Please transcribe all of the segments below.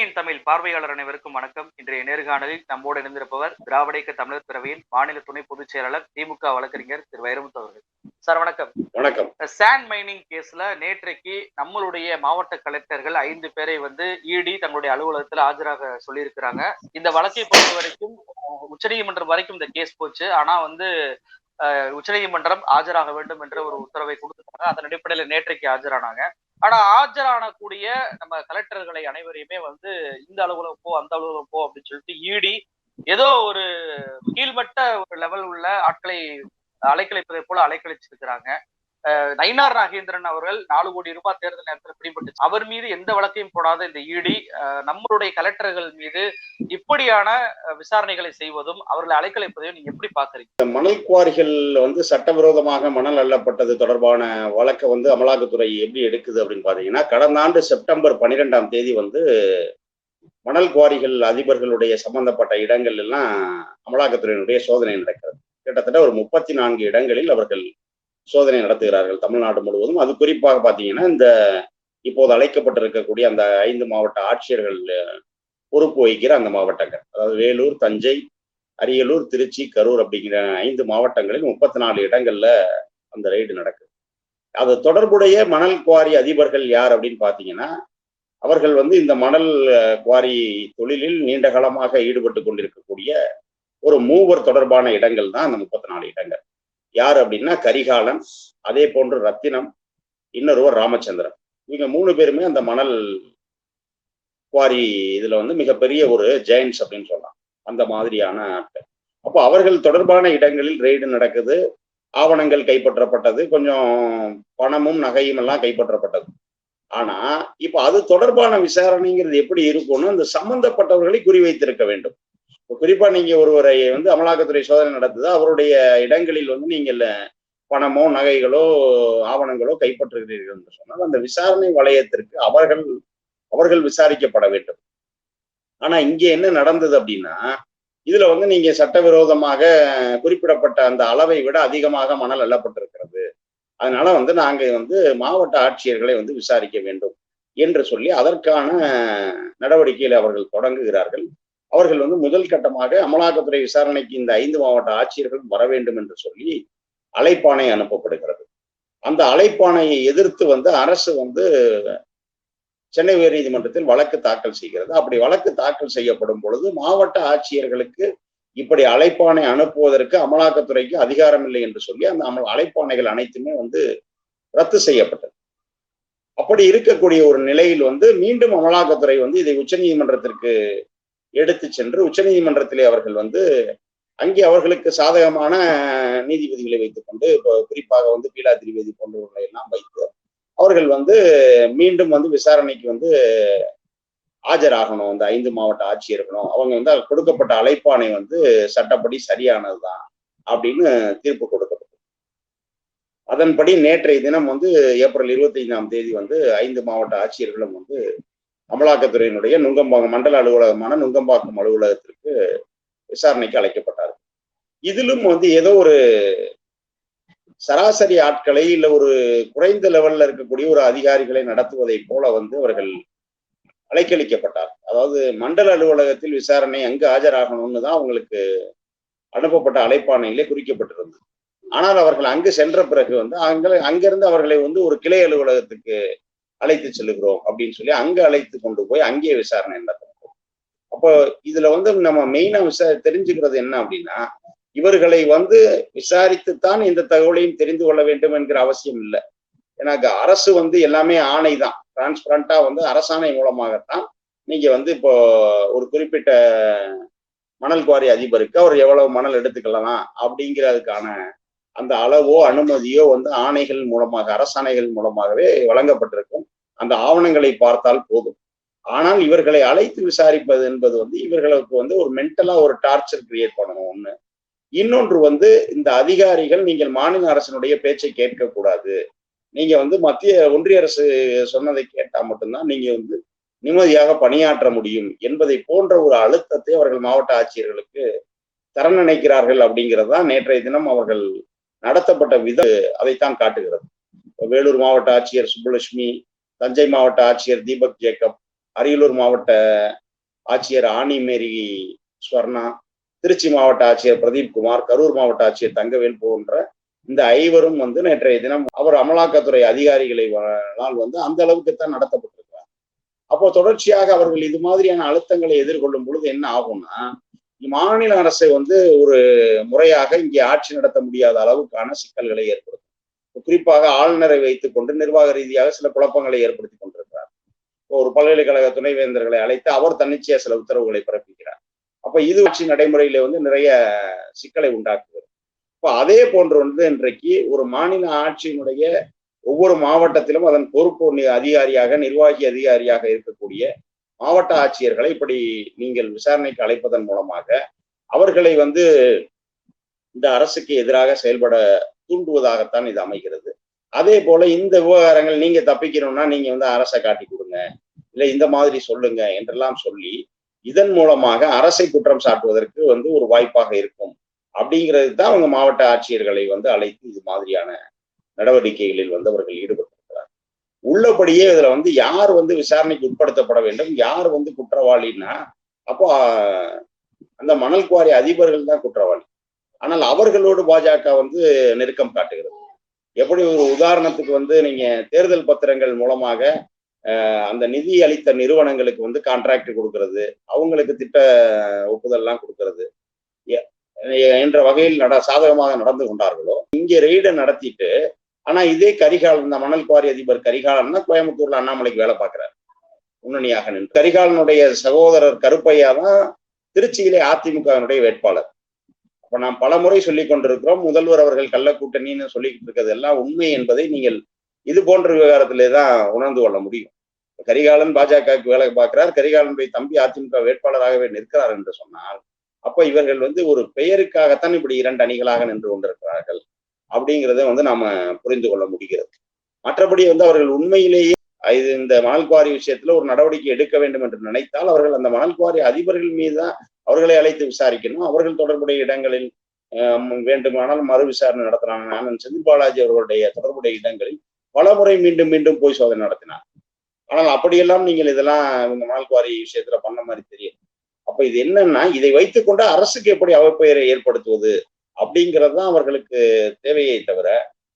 பொன்னியின் தமிழ் பார்வையாளர் அனைவருக்கும் வணக்கம். இன்றைய நேர்காணலில் நம்மோடு இணைந்திருப்பவர் திராவிட இயக்க தமிழர் பேரவையின் மாநில துணை பொதுச் செயலாளர் திமுக வழக்கறிஞர் திரு வைரமுத்து அவர்கள். சார் வணக்கம். வணக்கம். சாண்ட் மைனிங் கேஸ்ல நேற்றைக்கு நம்மளுடைய மாவட்ட கலெக்டர்கள் ஐந்து பேரை வந்து இடி தங்களுடைய அலுவலகத்தில் ஆஜராக சொல்லியிருக்கிறாங்க. இந்த வழக்கை பொறுத்த வரைக்கும் உச்சநீதிமன்றம் வரைக்கும் இந்த கேஸ் போச்சு. ஆனா வந்து உச்சநீதிமன்றம் ஆஜராக வேண்டும் என்ற ஒரு உத்தரவை கொடுத்துட்டாங்க. அதன் அடிப்படையில நேற்றைக்கு ஆஜரானாங்க. ஆனா ஆஜரானக்கூடிய நம்ம கலெக்டர்களை அனைவரையுமே வந்து இந்த அலுவலகம் போ அந்த அலுவலகம் போ அப்படின்னு சொல்லிட்டு ஈடி ஏதோ ஒரு கீழ்மட்ட ஒரு லெவல் உள்ள ஆட்களை அலைக்கழிப்பதை போல அலைக்கழிச்சிருக்கிறாங்க. நயினார் நாகேந்திரன் அவர்கள் நாலு கோடி ரூபாய் தேர்தல் நேரத்தில் பிடிபட்டு அவர் மீது எந்த வழக்கையும் போடாத இந்த ஈடி நம்மளுடைய கலெக்டர்கள் மீது இப்படியான விசாரணைகளை செய்வதும் அவர்களை அலைக்கழிப்பதையும் நீங்க எப்படி பாக்குறீங்க மணல் குவாரிகள் வந்து சட்டவிரோதமாக மணல் அள்ளப்பட்டது தொடர்பான வழக்கை வந்து அமலாக்கத்துறை எப்படி எடுக்குது அப்படின்னு பாத்தீங்கன்னா கடந்த ஆண்டு செப்டம்பர் பன்னிரெண்டாம் தேதி வந்து மணல் குவாரிகள் அதிபர்களுடைய சம்பந்தப்பட்ட இடங்கள் எல்லாம் அமலாக்கத்துறையினுடைய சோதனை நடக்கிறது. கிட்டத்தட்ட ஒரு முப்பத்தி நான்கு இடங்களில் அவர்கள் சோதனை நடத்துகிறார்கள் தமிழ்நாடு முழுவதும். அது குறிப்பாக பார்த்தீங்கன்னா இந்த இப்போது அழைக்கப்பட்டிருக்கக்கூடிய அந்த ஐந்து மாவட்ட ஆட்சியர்கள் பொறுப்பு வகிக்கிற அந்த மாவட்டங்கள். அதாவது வேலூர் தஞ்சை அரியலூர் திருச்சி கரூர் அப்படிங்கிற ஐந்து மாவட்டங்களில் முப்பத்தி நாலு இடங்கள்ல அந்த ரைடு நடக்குது. அது தொடர்புடைய மணல் குவாரி அதிபர்கள் யார் அப்படின்னு பார்த்தீங்கன்னா அவர்கள் வந்து இந்த மணல் குவாரி தொழிலில் நீண்ட காலமாக ஈடுபட்டு கொண்டிருக்கக்கூடிய ஒரு மூவர் தொடர்பான இடங்கள் தான் அந்த முப்பத்தி நாலு இடங்கள். யார் அப்படின்னா கரிகாலன் அதே போன்று ரத்தினம் இன்னொருவர் ராமச்சந்திரன். இவங்க மூணு பேருமே அந்த மணல் குவாரி இதுல வந்து மிகப்பெரிய ஒரு ஜெயின்ஸ் அப்படின்னு சொல்லலாம். அந்த மாதிரியான ஆட்கள். அப்போ அவர்கள் தொடர்பான இடங்களில் ரெய்டு நடக்குது. ஆவணங்கள் கைப்பற்றப்பட்டது. கொஞ்சம் பணமும் நகையும் எல்லாம் கைப்பற்றப்பட்டது. ஆனா இப்ப அது தொடர்பான விசாரணைங்கிறது எப்படி இருக்கும்னு அந்த சம்பந்தப்பட்டவர்களை குறிவைத்திருக்க வேண்டும். குறிப்பா நீங்க ஒருவரை வந்து அமலாக்கத்துறை சோதனை நடத்துது அவருடைய இடங்களில் வந்து நீங்கள் பணமோ நகைகளோ ஆவணங்களோ கைப்பற்றுகிறீர்கள் என்று சொன்னால் அந்த விசாரணை வளையத்திற்கு அவர்கள் அவர்கள் விசாரிக்கப்பட வேண்டும். ஆனா இங்க என்ன நடந்தது அப்படின்னா இதுல வந்து நீங்க சட்டவிரோதமாக குறிப்பிடப்பட்ட அந்த அளவை விட அதிகமாக மணல் அள்ளப்பட்டிருக்கிறது. அதனால வந்து நாங்க வந்து மாவட்ட ஆட்சியர்களை வந்து விசாரிக்க வேண்டும் என்று சொல்லி அதற்கான நடவடிக்கைகளை அவர்கள் தொடங்குகிறார்கள். அவர்கள் வந்து முதல் கட்டமாக அமலாக்கத்துறை விசாரணைக்கு இந்த ஐந்து மாவட்ட ஆட்சியர்கள் வர வேண்டும் என்று சொல்லி அழைப்பாணை அனுப்பப்படுகிறது. அந்த அழைப்பாணையை எதிர்த்து வந்து அரசு வந்து சென்னை உயர்நீதிமன்றத்தில் வழக்கு தாக்கல் செய்கிறது. அப்படி வழக்கு தாக்கல் செய்யப்படும் பொழுது மாவட்ட ஆட்சியர்களுக்கு இப்படி அழைப்பாணை அனுப்புவதற்கு அமலாக்கத்துறைக்கு அதிகாரம் இல்லை என்று சொல்லி அந்த அமல் அழைப்பாணைகள் அனைத்துமே வந்து ரத்து செய்யப்பட்டது. அப்படி இருக்கக்கூடிய ஒரு நிலையில் வந்து மீண்டும் அமலாக்கத்துறை வந்து இதை உச்சநீதிமன்றத்திற்கு எடுத்து சென்று உச்சநீதிமன்றத்திலே அவர்கள் வந்து அங்கே அவர்களுக்கு சாதகமான நீதிபதிகளை வைத்துக்கொண்டு இப்போ குறிப்பாக வந்து பீலா திரிவேதி போன்றவர்களை எல்லாம் வைத்து அவர்கள் வந்து மீண்டும் வந்து விசாரணைக்கு வந்து ஆஜராகணும். அந்த ஐந்து மாவட்ட ஆட்சியர்களும் அவங்க வந்து கொடுக்கப்பட்ட அழைப்பாணை வந்து சட்டப்படி சரியானதுதான் அப்படின்னு தீர்ப்பு கொடுக்கப்பட்டது. அதன்படி நேற்றைய தினம் வந்து ஏப்ரல் இருபத்தி ஐந்தாம் தேதி வந்து ஐந்து மாவட்ட ஆட்சியர்களும் வந்து அமலாக்கத்துறையினுடைய நுங்கம்பாக்கம் மண்டல அலுவலகமான நுங்கம்பாக்கம் அலுவலகத்திற்கு விசாரணைக்கு அழைக்கப்பட்டார். இதிலும் வந்து ஏதோ ஒரு சராசரி ஆட்களை இல்ல ஒரு குறைந்த லெவல்ல இருக்கக்கூடிய ஒரு அதிகாரிகளை நடத்துவதை போல வந்து அவர்கள் அலைக்கழிக்கப்பட்டார். அதாவது மண்டல அலுவலகத்தில் விசாரணை அங்கு ஆஜராகணும்னு தான் அவங்களுக்கு அனுப்பப்பட்ட அழைப்பாணையிலே குறிக்கப்பட்டிருந்தது. ஆனால் அவர்கள் அங்கு சென்ற பிறகு வந்து அங்க அங்கிருந்து அவர்களை வந்து ஒரு கிளை அலுவலகத்துக்கு அழைத்து செல்லுகிறோம் அப்படின்னு சொல்லி அங்க அழைத்து கொண்டு போய் அங்கே விசாரணை நடத்தணும் அப்போ இதுல வந்து நம்ம மெயினா விசா தெரிஞ்சுக்கிறது என்ன அப்படின்னா இவர்களை வந்து விசாரித்துத்தான் இந்த தகவலையும் தெரிந்து கொள்ள வேண்டும் என்கிற அவசியம் இல்லை. ஏன்னா அரசு வந்து எல்லாமே ஆணை தான். டிரான்ஸ்பரண்டா வந்து அரசாணை மூலமாகத்தான் நீங்க வந்து இப்போ ஒரு குறிப்பிட்ட மணல் குவாரி அதிபருக்கு அவர் எவ்வளவு மணல் எடுத்துக்கலாம் அப்படிங்கிறதுக்கான அந்த அளவோ அனுமதியோ வந்து ஆணைகள் மூலமாக அரசாணைகள் மூலமாகவே வழங்கப்பட்டிருக்கும். அந்த ஆவணங்களை பார்த்தால் போதும். ஆனால் இவர்களை அழைத்து விசாரிப்பது என்பது வந்து இவர்களுக்கு வந்து ஒரு மென்டலா ஒரு டார்ச்சர் கிரியேட் பண்ணணும் ஒண்ணு. இன்னொன்று வந்து இந்த அதிகாரிகள் நீங்கள் மாநில அரசினுடைய பேச்சை கேட்கக்கூடாது. நீங்க வந்து மத்திய ஒன்றிய அரசு சொன்னதை கேட்டா மட்டும்தான் நீங்க வந்து நிம்மதியாக பணியாற்ற முடியும் என்பதை போன்ற ஒரு அழுத்தத்தை அவர்கள் மாவட்ட ஆட்சியர்களுக்கு தர நினைக்கிறார்கள் அப்படிங்கிறது தான் நேற்றைய தினம் அவர்கள் நடத்தப்பட்ட வித அதைத்தான் காட்டுகிறது. வேலூர் மாவட்ட ஆட்சியர் சுப்புலட்சுமி தஞ்சை மாவட்ட ஆட்சியர் தீபக் ஜேக்கப் அரியலூர் மாவட்ட ஆட்சியர் ஆணிமேரி ஸ்வர்ணா திருச்சி மாவட்ட ஆட்சியர் பிரதீப் குமார் கரூர் மாவட்ட ஆட்சியர் தங்கவேல் போன்ற இந்த ஐவரும் வந்து நேற்றைய தினம் அவர் அமலாக்கத்துறை அதிகாரிகளை நாள் வந்து அந்த அளவுக்கு தான் நடத்தப்பட்டிருக்கிறார். அப்போ தொடர்ச்சியாக அவர்கள் இது மாதிரியான அழுத்தங்களை எதிர்கொள்ளும் பொழுது என்ன ஆகும்னா மாநில அரசை வந்து ஒரு முறையாக இங்கே ஆட்சி நடத்த முடியாத அளவுக்கான சிக்கல்களை ஏற்படுத்தும். குறிப்பாக ஆளுநரை வைத்துக் கொண்டு நிர்வாக ரீதியாக சில குழப்பங்களை ஏற்படுத்தி கொண்டிருக்கிறார். ஒரு பல்கலைக்கழக துணைவேந்தர்களை அழைத்து அவர் தன்னிச்சையா சில உத்தரவுகளை பிறப்பிக்கிறார். அப்ப இது ஆட்சி நடைமுறையில வந்து நிறைய சிக்கலை உண்டாக்குகிறது. இப்ப அதே போன்று வந்து இன்றைக்கு ஒரு மாநில ஆட்சியினுடைய ஒவ்வொரு மாவட்டத்திலும் அதன் பொறுப்பு அதிகாரியாக நிர்வாகி அதிகாரியாக இருக்கக்கூடிய மாவட்ட ஆட்சியர்களை இப்படி நீங்கள் விசாரணைக்கு அழைப்பதன் மூலமாக அவர்களை வந்து இந்த அரசுக்கு எதிராக செயல்பட தூண்டுவதாகத்தான் இது அமைகிறது. அதே போல இந்த விவகாரங்கள் நீங்க தப்பிக்கணும்னா நீங்க வந்து அரசை காட்டி கொடுங்க. இல்ல இந்த மாதிரி சொல்லுங்க என்றெல்லாம் சொல்லி இதன் மூலமாக அரசை குற்றம் சாட்டுவதற்கு வந்து ஒரு வாய்ப்பாக இருக்கும். அப்படிங்கிறது தான் அவங்க மாவட்ட ஆட்சியர்களை வந்து அழைத்து இது மாதிரியான நடவடிக்கைகளில் வந்து அவர்கள் ஈடுபட்டிருக்கிறார். உள்ளபடியே இதுல வந்து யார் வந்து விசாரணைக்கு உட்படுத்தப்பட வேண்டும் யார் வந்து குற்றவாளின்னா அப்போ அந்த மணல் குவாரி அதிபர்கள் தான் குற்றவாளி. ஆனால் அவர்களோடு பாஜக வந்து நெருக்கம் காட்டுகிறது. எப்படி ஒரு உதாரணத்துக்கு வந்து நீங்க தேர்தல் பத்திரங்கள் மூலமாக அந்த நிதி அளித்த நிறுவனங்களுக்கு வந்து கான்ட்ராக்ட் கொடுக்கறது அவங்களுக்கு திட்ட ஒப்புதல்லாம் கொடுக்கறது என்ற வகையில் நட சாதகமாக நடந்து கொண்டார்களோ இங்கே ரெய்டை நடத்திட்டு ஆனா இதே கரிகாலன் இந்த மணல் குவாரி அதிபர் கரிகாலன்னா கோயம்புத்தூர்ல அண்ணாமலைக்கு வேலை பார்க்கிறார். முன்னணியாக நின்று. கரிகாலனுடைய சகோதரர் கருப்பையா தான் திருச்சியிலே அதிமுகவினுடைய வேட்பாளர். அப்ப நாம் பல முறை சொல்லிக் கொண்டிருக்கிறோம் முதல்வர் அவர்கள் கள்ள கூட்டணின்னு சொல்லிக்கிட்டு இருக்கிறது எல்லாம் உண்மை என்பதை நீங்கள் இது போன்ற விவகாரத்திலே தான் உணர்ந்து கொள்ள முடியும். கரிகாலன் பாஜகவுக்கு வேலை பார்க்கிறார் கரிகாலன் போய் தம்பி அதிமுக வேட்பாளராகவே நிற்கிறார் என்று சொன்னால் அப்ப இவர்கள் வந்து ஒரு பெயருக்காகத்தான் இப்படி இரண்டு அணிகளாக நின்று கொண்டிருக்கிறார்கள் அப்படிங்கிறத வந்து நாம புரிந்து கொள்ள முடிகிறது. மற்றபடி வந்து அவர்கள் உண்மையிலேயே இது இந்த மணல் குவாரி விஷயத்துல ஒரு நடவடிக்கை எடுக்க வேண்டும் என்று நினைத்தால் அவர்கள் அந்த மணல் குவாரி அதிபர்கள் மீது தான் அவர்களை அழைத்து விசாரிக்கணும். அவர்கள் தொடர்புடைய இடங்களில் வேண்டுமானால் மறு விசாரணை நடத்தினாங்க ஆனந்த் செந்தில் பாலாஜி அவர்களுடைய தொடர்புடைய இடங்களில் பல முறை மீண்டும் மீண்டும் போய் சோதனை நடத்தினார். ஆனால் அப்படியெல்லாம் நீங்கள் இதெல்லாம் இந்த மணல் குவாரி விஷயத்துல பண்ண மாதிரி தெரியும் அப்ப இது என்னன்னா இதை வைத்துக்கொண்டு அரசுக்கு எப்படி அவப்பெயரை ஏற்படுத்துவது அப்படிங்கிறது தான் அவர்களுக்கு தேவையை தவிர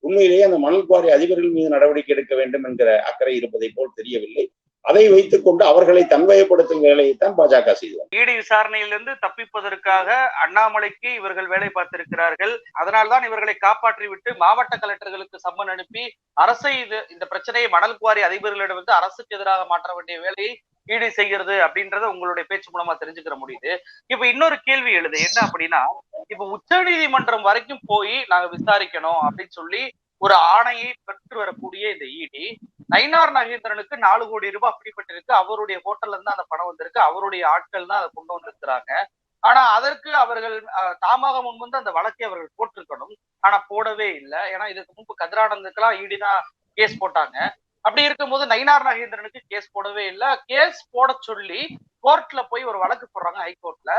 உண்மையிலேயே அந்த மணல் குவாரி அதிபர்கள் மீது நடவடிக்கை எடுக்க வேண்டும் என்கிற அக்கறை இருப்பதை போல் தெரியவில்லை. அதை வைத்துக் கொண்டு அவர்களை தன்வயப்படுத்தும் வேலையைத்தான் பாஜக செய்தது. ஈடி விசாரணையிலிருந்து தப்பிப்பதற்காக அண்ணாமலைக்கு இவர்கள் வேலை பார்த்திருக்கிறார்கள். அதனால்தான் இவர்களை காப்பாற்றி விட்டு மாவட்ட கலெக்டர்களுக்கு சம்மன் அனுப்பி அரசை இது இந்த பிரச்சனையை மணல் குவாரி அதிபர்களிடம் வந்து அரசுக்கு எதிராக மாற்ற வேண்டிய வேலையை ஈடு செய்கிறது அப்படின்றத உங்களுடைய பேச்சு மூலமா தெரிஞ்சுக்கிற முடியுது. இப்ப இன்னொரு கேள்வி எழுது. என்ன அப்படின்னா இப்ப உச்ச நீதிமன்றம் வரைக்கும் போய் நாங்க விசாரிக்கணும் அப்படின்னு சொல்லி ஒரு ஆணையை பெற்று வரக்கூடிய இந்த இடி நயினார் நாகேந்திரனுக்கு நாலு கோடி ரூபாய் அப்படிப்பட்டிருக்கு. அவருடைய ஹோட்டல்ல இருந்து அந்த பணம் வந்திருக்கு. அவருடைய ஆட்கள் தான் அதை கொண்டு வந்திருக்கிறாங்க. ஆனா அதற்கு அவர்கள் தாமாக முன்வந்து அந்த வழக்கை அவர்கள் போட்டிருக்கணும். ஆனா போடவே இல்லை. ஏன்னா இதுக்கு முன்பு கதிரானந்துக்கெல்லாம் ஈடினா தான் கேஸ் போட்டாங்க. அப்படி இருக்கும்போது நயினார் நாகேந்திரனுக்கு கேஸ் போடவே இல்லை. கேஸ் போட சொல்லி கோர்ட்ல போய் ஒரு வழக்கு போடுறாங்க ஹைகோர்ட்ல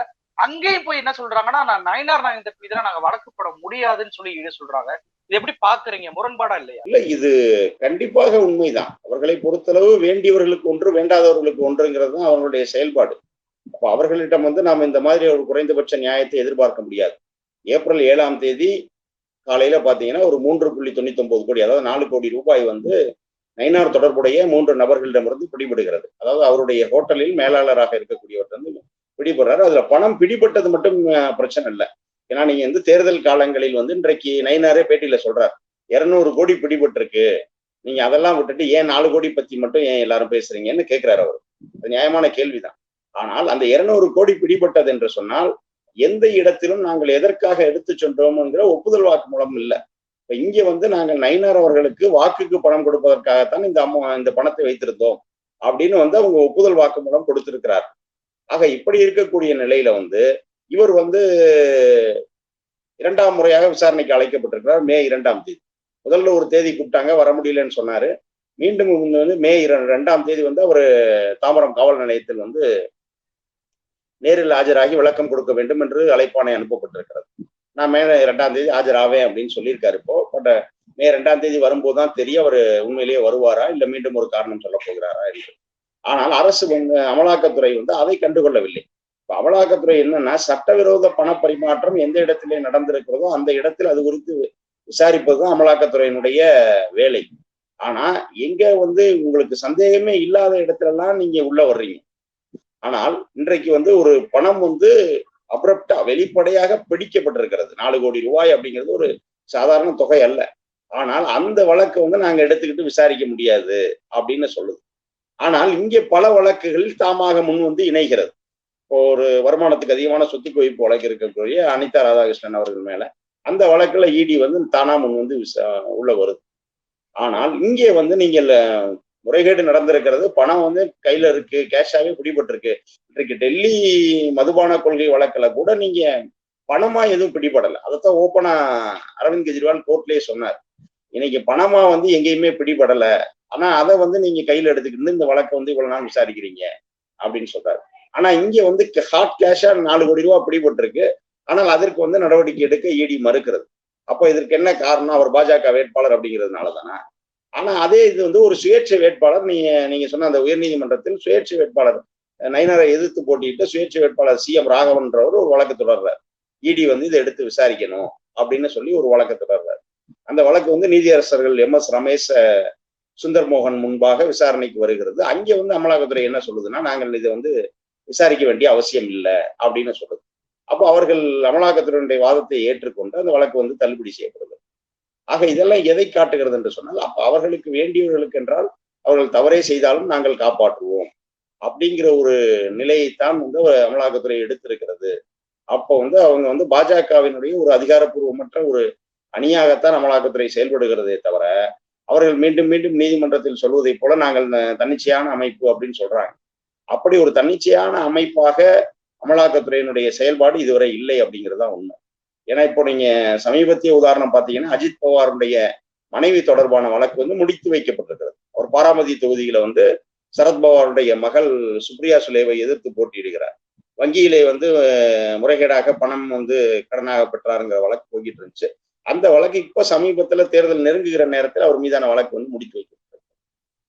அங்கேயும் போய் என்ன சொல்றாங்கன்னா நான் நயினார் நாகேந்திரன் இதெல்லாம் நாங்க வழக்கு போட முடியாதுன்னு சொல்லி ஈடு சொல்றாங்க. இது எப்படி பாக்குறீங்க? முரண்பாடா இல்லையா? இல்ல இது கண்டிப்பாக உண்மைதான். அவர்களை பொறுத்தளவு வேண்டியவர்களுக்கு ஒன்று வேண்டாதவர்களுக்கு ஒன்றுங்கிறது தான் அவர்களுடைய செயல்பாடு. அப்போ அவர்களிடம் வந்து நாம் இந்த மாதிரி ஒரு குறைந்தபட்ச நியாயத்தை எதிர்பார்க்க முடியாது. ஏப்ரல் ஏழாம் தேதி காலையில பாத்தீங்கன்னா ஒரு மூன்று புள்ளி தொண்ணூத்தி ஒன்பது கோடி அதாவது நாலு கோடி ரூபாய் வந்து நைனார் தொடர்புடைய மூன்று நபர்களிடமிருந்து பிடிபடுகிறது. அதாவது அவருடைய ஹோட்டலில் மேலாளராக இருக்கக்கூடியவர் வந்து பிடிபடுறாரு. அதுல பணம் பிடிபட்டது மட்டும் பிரச்சனை இல்லை. ஏன்னா நீங்க வந்து தேர்தல் காலங்களில் வந்து இன்றைக்கு நைனாரே பேட்டியில சொல்றார். இருநூறு கோடி பிடிபட்டிருக்கு. நீங்க அதெல்லாம் விட்டுட்டு ஏன் நாலு கோடி பத்தி மட்டும் ஏன் எல்லாரும் பேசுறீங்கன்னு கேட்கிறாரு அவர். அது நியாயமான கேள்விதான். ஆனால் அந்த இருநூறு கோடி பிடிபட்டது என்று சொன்னால் எந்த இடத்திலும் நாங்கள் எதற்காக எடுத்து சென்றோம்ங்கிற ஒப்புதல் வாக்கு மூலம் இல்லை. இப்ப இங்க வந்து நாங்கள் நைனார் அவர்களுக்கு வாக்குக்கு பணம் கொடுப்பதற்காகத்தான் இந்த அம்மா இந்த பணத்தை வைத்திருந்தோம் அப்படின்னு வந்து அவங்க ஒப்புதல் வாக்கு மூலம் கொடுத்திருக்கிறார். ஆக இப்படி இருக்கக்கூடிய நிலையில வந்து இவர் வந்து இரண்டாம் முறையாக விசாரணைக்கு அழைக்கப்பட்டிருக்கிறார் மே இரண்டாம் தேதி. முதல்ல ஒரு தேதி கூப்பிட்டாங்க வர முடியலன்னு சொன்னாரு. மீண்டும் வந்து மே இரண்டாம் தேதி வந்து அவர் தாம்பரம் காவல் நிலையத்தில் வந்து நேரில் ஆஜராகி விளக்கம் கொடுக்க வேண்டும் என்று அழைப்பானை அனுப்பப்பட்டிருக்கிறது. நான் மே இரண்டாம் தேதி ஆஜராவேன் அப்படின்னு சொல்லியிருக்காரு இப்போ. பட் மே ரெண்டாம் தேதி வரும்போது தான் தெரியும் அவர் உண்மையிலேயே வருவாரா இல்லை மீண்டும் ஒரு காரணம் சொல்ல போகிறாரா என்று. ஆனால் அரசு அமலாக்கத்துறை வந்து அதை கண்டுகொள்ளவில்லை. இப்ப அமலாக்கத்துறை என்னன்னா சட்டவிரோத பணப்பரிமாற்றம் எந்த இடத்திலே நடந்திருக்கிறதோ அந்த இடத்தில் அது குறித்து விசாரிப்பதுதான் அமலாக்கத்துறையினுடைய வேலை. ஆனா எங்க வந்து உங்களுக்கு சந்தேகமே இல்லாத இடத்துல நீங்க உள்ள வர்றீங்க. ஆனால் இன்றைக்கு வந்து ஒரு பணம் வந்து அப்ரப்டா வெளிப்படையாக பிடிக்கப்பட்டிருக்கிறது. நாலு கோடி ரூபாய் அப்படிங்கிறது ஒரு சாதாரண தொகை அல்ல. ஆனால் அந்த வழக்கை வந்து நாங்க எடுத்துக்கிட்டு விசாரிக்க முடியாது அப்படின்னு சொல்லுது. ஆனால் இங்கே பல வழக்குகளில் தாமாக முன் வந்து இணைகிறது. ஒரு வருமானத்துக்கு அதிகமான சொத்து குவிப்பு வழக்கு இருக்கக்கூடிய அனிதா ராதாகிருஷ்ணன் அவர்கள் மேல அந்த வழக்குல இடி வந்து தானா முன் வந்து உள்ள வருது. ஆனால் இங்கே வந்து நீங்கள் முறைகேடு நடந்திருக்கிறது பணம் வந்து கையில இருக்கு கேஷாவே பிடிபட்டிருக்கு. இன்றைக்கு டெல்லி மதுபான கொள்கை வழக்குல கூட நீங்க பணமா எதுவும் பிடிபடலை. அதைத்தான் ஓப்பனா அரவிந்த் கெஜ்ரிவால் கோர்ட்லயே சொன்னார். இன்னைக்கு பணமா வந்து எங்கேயுமே பிடிபடல. ஆனா அதை வந்து நீங்க கையில எடுத்துக்கிட்டு இந்த வழக்கை வந்து இவ்வளவு நாள் விசாரிக்கிறீங்க அப்படின்னு சொல்றாரு. ஆனா இங்க வந்து ஹாட் கேஷா நாலு கோடி ரூபாய் பிடிபட்டிருக்கு. ஆனால் அதற்கு வந்து நடவடிக்கை எடுக்க இடி மறுக்கிறது. அப்போ இதற்கு என்ன காரணம்? அவர் பாஜக வேட்பாளர் அப்படிங்கிறதுனால தானே ஆனா அதே இது வந்து ஒரு சுயேட்சை வேட்பாளர் நீங்க நீங்க சொன்ன அந்த உயர்நீதிமன்றத்தில் சுயேட்சை வேட்பாளர் நயனரை எதிர்த்து போட்டிட்டு சுயேட்சை வேட்பாளர் சி எம் ராகவன்றவர் ஒரு வழக்கு தொடர்றார். இடி வந்து இதை எடுத்து விசாரிக்கணும் அப்படின்னு சொல்லி ஒரு வழக்கு தொடர்றார். அந்த வழக்கு வந்து நீதியரசர்கள் எம் எஸ் ரமேஷ் சுந்தர் மோகன் முன்பாக விசாரணைக்கு வருகிறது. அங்கே வந்து அமலாக்கத்துறை என்ன சொல்லுதுன்னா நாங்கள் இதை வந்து விசாரிக்க வேண்டிய அவசியம் இல்லை அப்படின்னு சொல்லுது. அப்போ அவர்கள் அமலாக்கத்துறையினுடைய வாதத்தை ஏற்றுக்கொண்டு அந்த வழக்கு வந்து தள்ளுபடி செய்யப்படுது ஆக இதெல்லாம் எதை காட்டுகிறது என்று சொன்னால் அப்ப அவர்களுக்கு வேண்டியவர்களுக்கு என்றால் அவர்கள் தவறே செய்தாலும் நாங்கள் காப்பாற்றுவோம் அப்படிங்கிற ஒரு நிலையைத்தான் வந்து அமலாக்கத்துறை எடுத்திருக்கிறது. அப்போ வந்து அவங்க வந்து பாஜகவினுடைய ஒரு அதிகாரப்பூர்வமற்ற ஒரு அணியாகத்தான் அமலாக்கத்துறை செயல்படுகிறதே தவிர அவர்கள் மீண்டும் மீண்டும் நீதிமன்றத்தில் சொல்வதைப் போல நாங்கள் தன்னிச்சையான அமைப்பு அப்படின்னு சொல்றாங்க. அப்படி ஒரு தன்னிச்சையான அமைப்பாக அமலாக்கத்துறையினுடைய செயல்பாடு இதுவரை இல்லை அப்படிங்கிறது தான் உண்மை. ஏன்னா இப்போ நீங்க சமீபத்திய உதாரணம் பார்த்தீங்கன்னா அஜித் பவாருடைய மனைவி தொடர்பான வழக்கு வந்து முடித்து வைக்கப்பட்டிருக்கிறது. அவர் பாராமதி தொகுதியில வந்து சரத்பவாருடைய மகள் சுப்ரியா சுலேவை எதிர்த்து போட்டியிடுகிறார். வங்கியிலே வந்து முறைகேடாக பணம் வந்து கடனாக பெற்றாருங்கிற வழக்கு போய்கிட்டு இருந்துச்சு. அந்த வழக்கு இப்போ சமீபத்துல தேர்தல் நெருங்குகிற நேரத்தில் அவர் மீதான வழக்கு வந்து முடித்து வைக்கப்பட்டது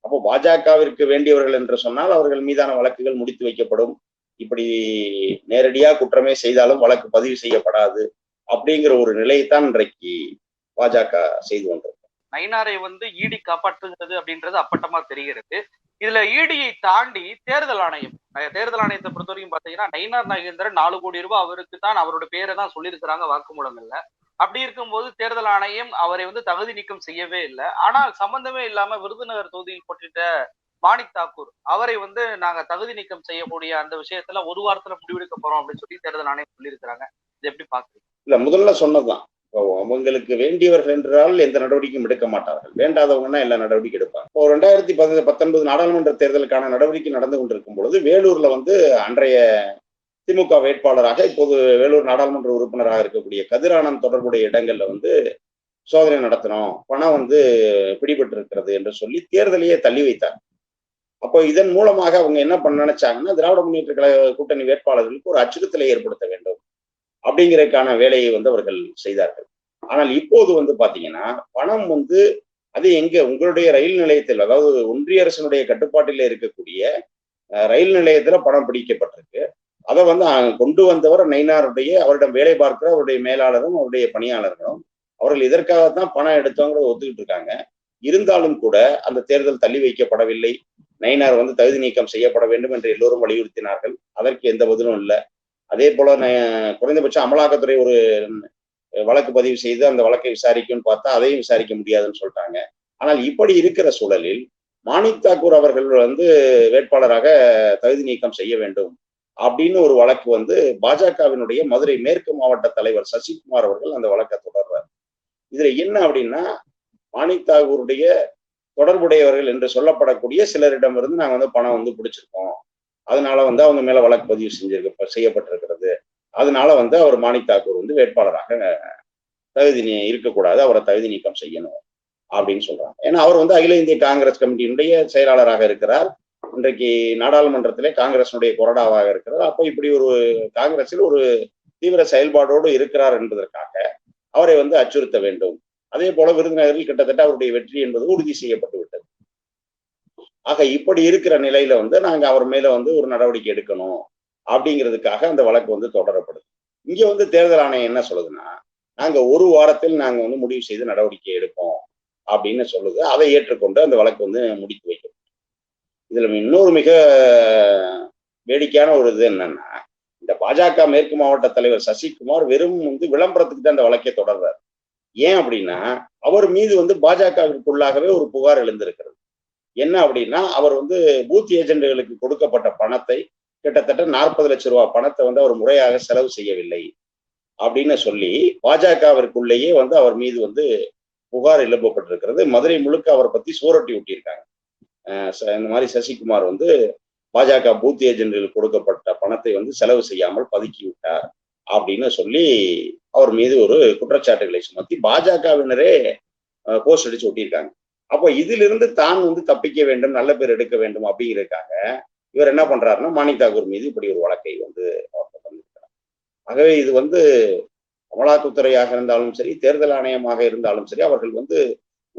அப்போ பாஜகவிற்கு வேண்டியவர்கள் என்று சொன்னால் அவர்கள் மீதான வழக்குகள் முடித்து வைக்கப்படும். இப்படி நேரடியா குற்றமே செய்தாலும் வழக்கு பதிவு செய்யப்படாது அப்படிங்கிற ஒரு நிலையைத்தான் இன்றைக்கு பாஜக செய்து கொண்டிருக்கு. நயினாரை வந்து ஈடி காப்பாற்றுகிறது அப்படின்றது அப்பட்டமா தெரிகிறது. இதுல ஈடியை தாண்டி தேர்தல் ஆணையம் தேர்தல் ஆணையத்தை பொறுத்த வரைக்கும் பாத்தீங்கன்னா நயினார் நாகேந்திரன் நாலு கோடி ரூபாய் அவருக்கு தான் அவரோட பேரை தான் சொல்லியிருக்கிறாங்க வாக்குமூலங்கள்ல. அப்படி இருக்கும்போது தேர்தல் ஆணையம் அவரை வந்து தகுதி நீக்கம் செய்யவே இல்லை. ஆனால் சம்பந்தமே இல்லாம விருதுநகர் தொகுதியில் போட்டிட்ட மாணிக் தாக்கூர் அவரை வந்து நாங்க தகுதி நீக்கம் செய்யக்கூடிய அந்த விஷயத்துல ஒரு வாரத்துல முடிவெடுக்க போறோம் அப்படின்னு சொல்லி தேர்தல் ஆணையம் சொல்லியிருக்கிறாங்க. இது எப்படி பாக்குறீங்க? இல்ல முதல்ல சொன்னதுதான். அவங்களுக்கு வேண்டியவர்கள் என்றால் எந்த நடவடிக்கையும் எடுக்க மாட்டார்கள். வேண்டாதவங்கன்னா எல்லா நடவடிக்கை எடுப்பாங்க. இப்போ ரெண்டாயிரத்தி பதி பத்தொன்பது நாடாளுமன்ற தேர்தலுக்கான நடவடிக்கை நடந்து கொண்டிருக்கும் பொழுது வேலூர்ல வந்து அன்றைய திமுக வேட்பாளராக இப்போது வேலூர் நாடாளுமன்ற உறுப்பினராக இருக்கக்கூடிய கதிரானந்த் தொடர்புடைய இடங்கள்ல வந்து சோதனை நடத்தணும் பணம் வந்து பிடிபட்டு இருக்கிறது என்று சொல்லி தேர்தலையே தள்ளி வைத்தார். அப்போ இதன் மூலமாக அவங்க என்ன பண்ண நினைச்சாங்கன்னா திராவிட முன்னேற்ற கழக கூட்டணி வேட்பாளர்களுக்கு ஒரு அச்சுறுத்தலை ஏற்படுத்த வேண்டும் அப்படிங்கிறதுக்கான வேலையை வந்து அவர்கள் செய்தார்கள். ஆனால் இப்போது வந்து பாத்தீங்கன்னா பணம் வந்து அது எங்க உங்களுடைய ரயில் நிலையத்தில் அதாவது ஒன்றிய அரசனுடைய கட்டுப்பாட்டில் இருக்கக்கூடிய ரயில் நிலையத்துல பணம் பிடிக்கப்பட்டிருக்கு. அதை வந்து கொண்டு வந்தவர் நைனாருடைய அவரிடம் வேலை பார்க்கிற அவருடைய மேலாளரும் அவருடைய பணியாளர்களும் அவர்கள் இதற்காகத்தான் பணம் எடுத்தவங்கிறத ஒத்துக்கிட்டு இருக்காங்க. இருந்தாலும் கூட அந்த தேர்தல் தள்ளி வைக்கப்படவில்லை. நயினார் வந்து தகுதி நீக்கம் செய்யப்பட வேண்டும் என்று எல்லோரும் வலியுறுத்தினார்கள். அதற்கு எந்த பதிலும் இல்லை. அதே போல குறைந்தபட்சம் அமலாக்கத்துறை ஒரு வழக்கு பதிவு செய்து அந்த வழக்கை விசாரிக்கும்னு பார்த்தா அதையும் விசாரிக்க முடியாதுன்னு சொல்லிட்டாங்க. ஆனால் இப்படி இருக்கிற சூழலில் மாணிக் தாக்கூர் அவர்கள் வந்து வேட்பாளராக தகுதி நீக்கம் செய்ய வேண்டும். அப்படின்னு ஒரு வழக்கு வந்து பாஜகவினுடைய மதுரை மேற்கு மாவட்ட தலைவர் சசிகுமார் அவர்கள் அந்த வழக்கை தொடர்றார். இதுல என்ன அப்படின்னா மாணிக் தாகூருடைய தொடர்புடையவர்கள் என்று சொல்லப்படக்கூடிய சிலரிடமிருந்து நாங்க வந்து பணம் வந்து பிடிச்சிருக்கோம். அதனால வந்து அவங்க மேல வழக்கு பதிவு செஞ்சிருக்க செய்யப்பட்டிருக்கிறது. அதனால வந்து அவர் மாணிக் தாக்கூர் வந்து வேட்பாளராக தகுதி நீ இருக்கக்கூடாது அவரை தகுதி நீக்கம் செய்யணும் அப்படின்னு சொல்றாங்க. ஏன்னா அவர் வந்து அகில இந்திய காங்கிரஸ் கமிட்டியினுடைய செயலாளராக இருக்கிறார். இன்றைக்கு நாடாளுமன்றத்திலே காங்கிரஸினுடைய கொறடாவாக இருக்கிறது. அப்போ இப்படி ஒரு காங்கிரஸில் ஒரு தீவிர செயல்பாடோடு இருக்கிறார் என்பதற்காக அவரை வந்து அச்சுறுத்த வேண்டும். அதே போல விருதுநகரில் கிட்டத்தட்ட அவருடைய வெற்றி என்பது உறுதி செய்யப்பட்டு விட்டது. ஆக இப்படி இருக்கிற நிலையில வந்து நாங்க அவர் மேல வந்து ஒரு நடவடிக்கை எடுக்கணும் அப்படிங்கிறதுக்காக அந்த வழக்கு வந்து தொடரப்படுது. இங்க வந்து தேர்தல் ஆணையம் என்ன சொல்லுதுன்னா நாங்க ஒரு வாரத்தில் நாங்க வந்து முடிவு செய்து நடவடிக்கை எடுப்போம் அப்படின்னு சொல்லுது. அதை ஏற்றுக்கொண்டு அந்த வழக்கு வந்து முடித்து வைக்கும் இதுல இன்னொரு மிக வேடிக்கையான ஒரு இது என்னன்னா இந்த பாஜக மேற்கு மாவட்ட தலைவர் சசிகுமார் வெறும் வந்து விளம்பரத்துக்கு தான் இந்த வழக்கை தொடர்றாரு. ஏன் அப்படின்னா அவர் மீது வந்து பாஜகவிற்குள்ளாகவே ஒரு புகார் எழுந்திருக்கிறது. என்ன அப்படின்னா அவர் வந்து பூத் ஏஜென்ட்களுக்கு கொடுக்கப்பட்ட பணத்தை கிட்டத்தட்ட நாற்பது லட்சம் ரூபாய் பணத்தை வந்து அவர் முறையாக செலவு செய்யவில்லை அப்படின்னு சொல்லி பாஜகவிற்குள்ளேயே வந்து அவர் மீது வந்து புகார் எழுப்பப்பட்டிருக்கிறது. மதுரை முழுக்க அவரை பத்தி சூரட்டி ஊட்டியிருக்காங்க இந்த மாதிரி சசிகுமார் வந்து பாஜக பூத் ஏஜென்ட்கள் கொடுக்கப்பட்ட பணத்தை வந்து செலவு செய்யாமல் பதுக்கி விட்டார் அப்படின்னு சொல்லி அவர் மீது ஒரு குற்றச்சாட்டுகளை சுமத்தி பாஜகவினரே போஸ்ட் அடிச்சு ஒட்டியிருக்காங்க. அப்போ இதிலிருந்து தான் வந்து தப்பிக்க வேண்டும் நல்ல பேர் எடுக்க வேண்டும் அப்படிங்கிறதுக்காக இவர் என்ன பண்றாருன்னா மாணிக் தாக்கூர் மீது இப்படி ஒரு வழக்கை வந்து அவர் தொடர்ந்திருக்கிறார் ஆகவே இது வந்து அமலாக்கத்துறையாக இருந்தாலும் சரி தேர்தல் ஆணையமாக இருந்தாலும் சரி அவர்கள் வந்து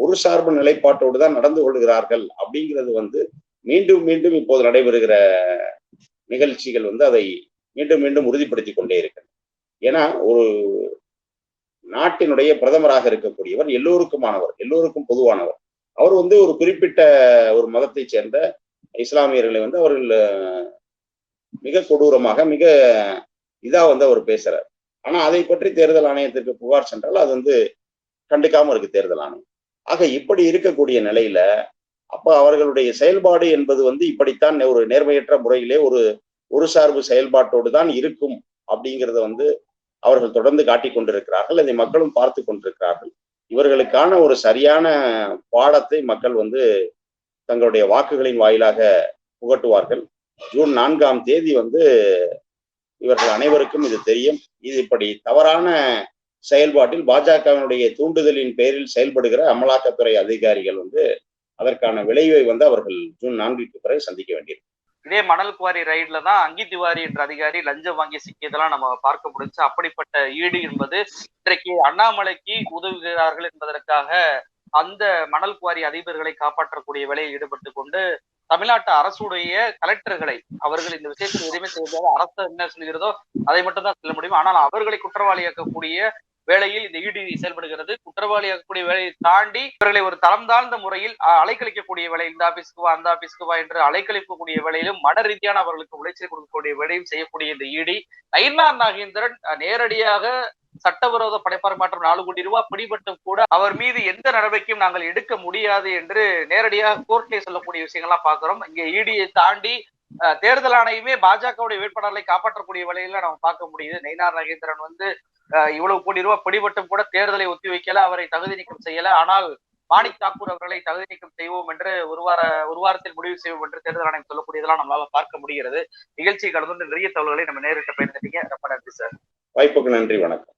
ஒரு சார்பு நிலைப்பாட்டோடு தான் நடந்து கொள்கிறார்கள் அப்படிங்கிறது வந்து மீண்டும் மீண்டும் இப்போது நடைபெறுகிற நிகழ்ச்சிகள் வந்து அதை மீண்டும் மீண்டும் உறுதிப்படுத்தி கொண்டே இருக்கிறது. ஏன்னா ஒரு நாட்டினுடைய பிரதமராக இருக்கக்கூடியவர் எல்லோருக்குமானவர் எல்லோருக்கும் பொதுவானவர். அவர் வந்து ஒரு குறிப்பிட்ட ஒரு மதத்தை சேர்ந்த இஸ்லாமியர்களை வந்து அவர்கள் மிக கொடூரமாக மிக இதா வந்து அவர் பேசுறார். ஆனா அதை பற்றி தேர்தல் ஆணையத்திற்கு புகார் சென்றால் அது வந்து கண்டுக்காம இருக்கு தேர்தல் ஆணையம். ஆக இப்படி இருக்கக்கூடிய நிலையில அப்ப அவர்களுடைய செயல்பாடு என்பது வந்து இப்படித்தான் ஒரு நேர்மையற்ற முறையிலே ஒரு ஒரு சார்பு செயல்பாட்டோடு தான் இருக்கும் அப்படிங்கிறத வந்து அவர்கள் தொடர்ந்து காட்டிக் கொண்டிருக்கிறார்கள். அதை மக்களும் பார்த்து கொண்டிருக்கிறார்கள். இவர்களுக்கான ஒரு சரியான பாடத்தை மக்கள் வந்து தங்களுடைய வாக்குகளின் வாயிலாக புகட்டுவார்கள். ஜூன் நான்காம் தேதி வந்து இவர்கள் அனைவருக்கும் இது தெரியும். இது இப்படி தவறான செயல்பாட்டில் பாஜகவினுடைய தூண்டுதலின் பேரில் செயல்படுகிற அமலாக்கத்துறை அதிகாரிகள் வந்து அதற்கான விளைவை வந்து அவர்கள் ஜூன் நான்குக்கு பிறகு சந்திக்க வேண்டியிருக்கும். இதே மணல் குவாரி ரைட்ல தான் அங்கி திவாரி என்ற அதிகாரி லஞ்சம் வாங்கி சிக்கியதெல்லாம் நம்ம பார்க்க முடிஞ்சு அப்படிப்பட்ட ஈடு என்பது இன்றைக்கு அண்ணாமலைக்கு உதவுகிறார்கள் என்பதற்காக அந்த மணல் குவாரி அதிபர்களை காப்பாற்றக்கூடிய வேலையில் ஈடுபட்டு கொண்டு தமிழ்நாட்டு அரசுடைய கலெக்டர்களை அவர்கள் இந்த விஷயத்தில் எதுவுமே செய்ய அரசு என்ன சொல்கிறதோ அதை மட்டும் தான் சொல்ல முடியும். ஆனால் அவர்களை குற்றவாளியாக்கக்கூடிய வேளையில் இந்த ஈடு செயல்படுகிறது. குற்றவாளியாக்கக்கூடிய வேலையை தாண்டி இவர்களை ஒரு தரம் தாழ்ந்த முறையில் அலைக்கழிக்கக்கூடிய வேலை இந்த ஆபீஸ்க்கு வா அந்த ஆபீஸ்க்கு வா என்று அலைக்கழிக்கக்கூடிய வேலையிலும் மன ரீதியான அவர்களுக்கு உளைச்சல் கொடுக்கக்கூடிய வேலையும் செய்யக்கூடிய இந்த ஈடி நயினார் நாகேந்திரன் நேரடியாக சட்டவிரோத படைப்பரமாற்றம் நாலு கோடி ரூபாய் பிடிபட்டும் கூட அவர் மீது எந்த நடவடிக்கையும் நாங்கள் எடுக்க முடியாது என்று நேரடியாக கோர்ட்ல சொல்லக்கூடிய விஷயங்கள்லாம் பாக்குறோம் இங்க இடியை தாண்டி அஹ், தேர்தல் ஆணையமே பாஜகவுடைய வேட்பாளர்களை காப்பாற்றக்கூடிய வழியில நம்ம பார்க்க முடியுது. நெய்னார் நாகேந்திரன் வந்து இவ்வளவு கோடி ரூபாய் பிடிபட்டும் கூட தேர்தலை ஒத்தி வைக்கல அவரை தகுதி நீக்கம் செய்யல. ஆனால் மாணிக் தாக்கூர் அவர்களை தகுதி நீக்கம் செய்வோம் என்று ஒரு வார ஒரு வாரத்தில் முடிவு செய்வோம் என்று தேர்தல் ஆணையம் சொல்லக்கூடியதெல்லாம் நம்மளால பார்க்க முடிகிறது. நிகழ்ச்சி கடந்து நிறைய தகவல்களை நம்ம நேரிட்ட பயன்படுத்திங்க ரொம்ப நன்றி சார். வாய்ப்புக்கு நன்றி வணக்கம்.